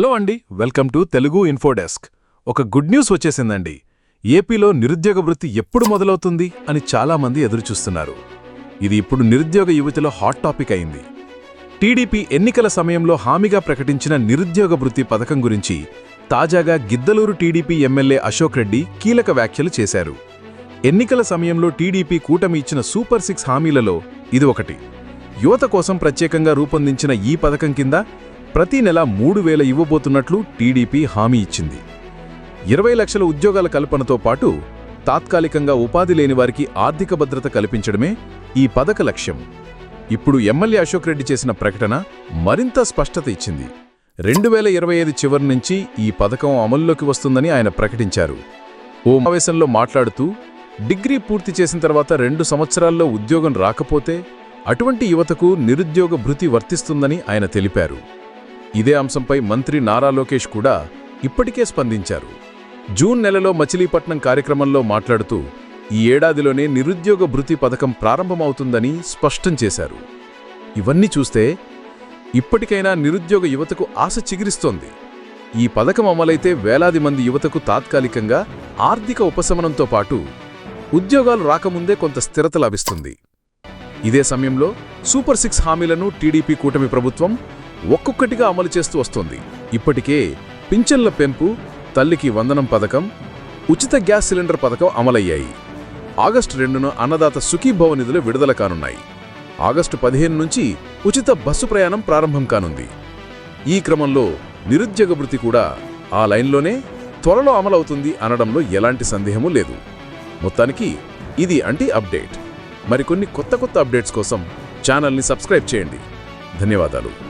Hello అండి welcome to Telugu ఇన్ఫోడెస్క్. ఒక good news వచ్చేసిందండి. ఏపీలో నిరుద్యోగ వృత్తి ఎప్పుడు మొదలవుతుంది అని చాలామంది ఎదురుచూస్తున్నారు. ఇది ఇప్పుడు నిరుద్యోగ యువతిలో హాట్ టాపిక్ అయింది. టీడీపీ ఎన్నికల సమయంలో హామీగా ప్రకటించిన నిరుద్యోగ వృత్తి పథకం గురించి తాజాగా గిద్దలూరు టీడీపీ ఎమ్మెల్యే అశోక్ రెడ్డి కీలక వ్యాఖ్యలు చేశారు. ఎన్నికల సమయంలో టీడీపీ కూటమి ఇచ్చిన సూపర్ సిక్స్ హామీలలో ఇది ఒకటి. యువత కోసం ప్రత్యేకంగా రూపొందించిన ఈ పథకం కింద ప్రతి నెల మూడు వేల ఇవ్వబోతున్నట్లు టీడీపీ హామీ ఇచ్చింది. ఇరవై లక్షల ఉద్యోగాల కల్పనతో పాటు తాత్కాలికంగా ఉపాధి లేని వారికి ఆర్థిక భద్రత కల్పించడమే ఈ పథక లక్ష్యం. ఇప్పుడు ఎమ్మెల్యే అశోక్ రెడ్డి చేసిన ప్రకటన మరింత స్పష్టత ఇచ్చింది. రెండు వేల ఇరవై ఐదు చివరి నుంచి ఈ పథకం అమల్లోకి వస్తుందని ఆయన ప్రకటించారు. ఓ సమావేశంలో మాట్లాడుతూ డిగ్రీ పూర్తి చేసిన తర్వాత రెండు సంవత్సరాల్లో ఉద్యోగం రాకపోతే అటువంటి యువతకు నిరుద్యోగ భృతి వర్తిస్తుందని ఆయన తెలిపారు. ఇదే అంశంపై మంత్రి నారా లోకేష్ కూడా ఇప్పటికే స్పందించారు. జూన్ నెలలో మచిలీపట్నం కార్యక్రమంలో మాట్లాడుతూ ఈ ఏడాదిలోనే నిరుద్యోగ భృతి పథకం ప్రారంభమవుతుందని స్పష్టం చేశారు. ఇవన్నీ చూస్తే ఇప్పటికైనా నిరుద్యోగ యువతకు ఆశ చిగిరిస్తోంది. ఈ పథకం అమలైతే వేలాది మంది యువతకు తాత్కాలికంగా ఆర్థిక ఉపశమనంతో పాటు ఉద్యోగాలు రాకముందే కొంత స్థిరత లభిస్తుంది. ఇదే సమయంలో సూపర్ సిక్స్ హామీలను టీడీపీ కూటమి ప్రభుత్వం ఒక్కొక్కటిగా అమలు చేస్తూ వస్తోంది. ఇప్పటికే పింఛన్ల పెంపు తల్లికి వందనం పథకం ఉచిత గ్యాస్ సిలిండర్ పథకం అమలయ్యాయి. ఆగస్టు రెండున అన్నదాత సుఖీభవ నిధులు విడుదల కానున్నాయి. ఆగస్టు పదిహేను నుంచి ఉచిత బస్సు ప్రయాణం ప్రారంభం కానుంది. ఈ క్రమంలో నిరుద్యోగ వృత్తి కూడా ఆ లైన్లోనే త్వరలో అమలవుతుంది అనడంలో ఎలాంటి సందేహమూ లేదు. మొత్తానికి ఇది అంటే అప్డేట్. మరికొన్ని కొత్త కొత్త అప్డేట్స్ కోసం ఛానల్ని సబ్స్క్రైబ్ చేయండి. ధన్యవాదాలు.